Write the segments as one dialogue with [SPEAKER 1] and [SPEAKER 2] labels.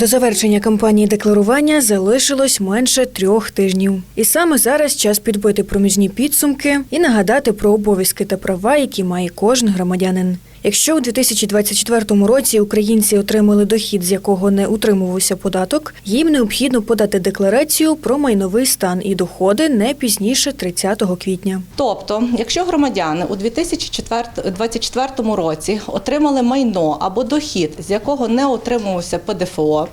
[SPEAKER 1] До завершення кампанії декларування залишилось менше трьох тижнів. І саме зараз час підбити проміжні підсумки і нагадати про обов'язки та права, які має кожен громадянин. Якщо у 2024 році українці отримали дохід, з якого не утримувався податок, їм необхідно подати декларацію про майновий стан і доходи не пізніше 30 квітня.
[SPEAKER 2] Тобто, якщо громадяни у 2024 році отримали майно або дохід, з якого не отримувався ПДФО,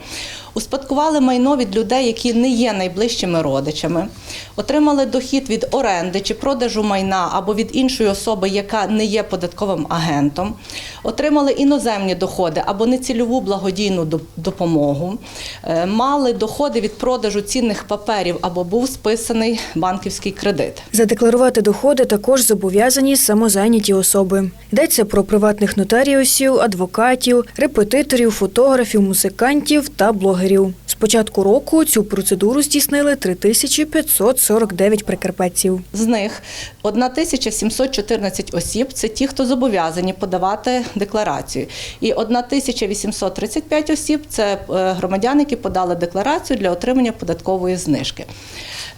[SPEAKER 2] успадкували майно від людей, які не є найближчими родичами, отримали дохід від оренди чи продажу майна або від іншої особи, яка не є податковим агентом, отримали іноземні доходи або нецільову благодійну допомогу, е, мали доходи від продажу цінних паперів або був списаний банківський кредит.
[SPEAKER 1] Задекларувати доходи також зобов'язані самозайняті особи. Йдеться про приватних нотаріусів, адвокатів, репетиторів, фотографів, музикантів та блогерів. З початку року цю процедуру здійснили 3549 прикарпатців.
[SPEAKER 2] З них 1714 осіб це ті, хто зобов'язані подавати декларацію. І 1835 осіб це е, громадяни, які подали декларацію для отримання податкової знижки.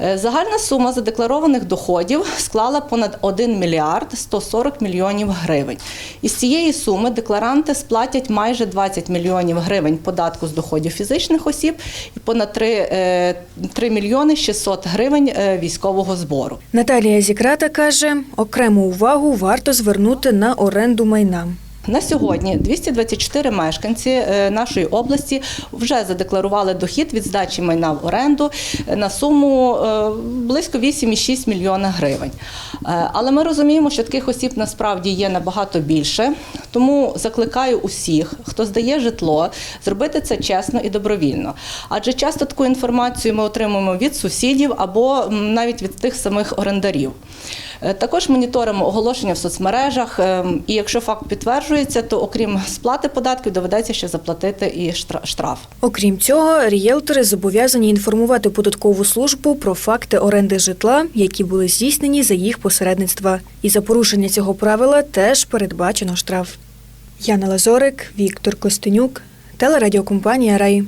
[SPEAKER 2] Е, Загальна сума задекларованих доходів склала понад 1 мільярд 140 мільйонів гривень. Із цієї суми декларанти сплатять майже 20 мільйонів гривень податку з доходів фізичних осіб і понад 3, е, 3 мільйони 600 гривень е, військового збору.
[SPEAKER 1] Наталія Зікрата каже, окрему увагу варто звернути на оренду майна.
[SPEAKER 2] На сьогодні 224 мешканці е, нашої області вже задекларували дохід від здачі майна в оренду е, на суму е, близько 8,6 мільйона гривень. Але ми розуміємо, що таких осіб насправді є набагато більше. Тому закликаю усіх, хто здає житло, зробити це чесно і добровільно. Адже часто таку інформацію ми отримуємо від сусідів або навіть від тих самих орендарів. Е, Також моніторимо оголошення в соцмережах, е, і якщо факт підтверджується, то окрім сплати податків доведеться ще заплатити і штра- штраф.
[SPEAKER 1] Окрім цього, рієлтори зобов'язані інформувати податкову службу про факти оренди житла, які були здійснені за їх посередництва. І за порушення цього правила теж передбачено штраф. Яна Лазорик, Віктор Костенюк, телерадіокомпанія Рай.